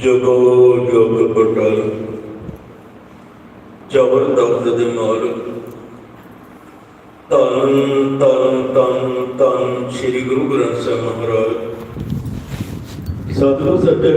ਜਗੋ ਜਗ ਪਟਲ ਜਬਰ ਦੇ ਮਾਰ ਤਨ ਤਨ ਤਨ ਤਨ ਸ੍ਰੀ ਗੁਰੂ ਗ੍ਰੰਥ ਸਾਹਿਬ ਮਹਾਰਾਜ। ਸਤਿਗੁਰ ਸੱਚੇ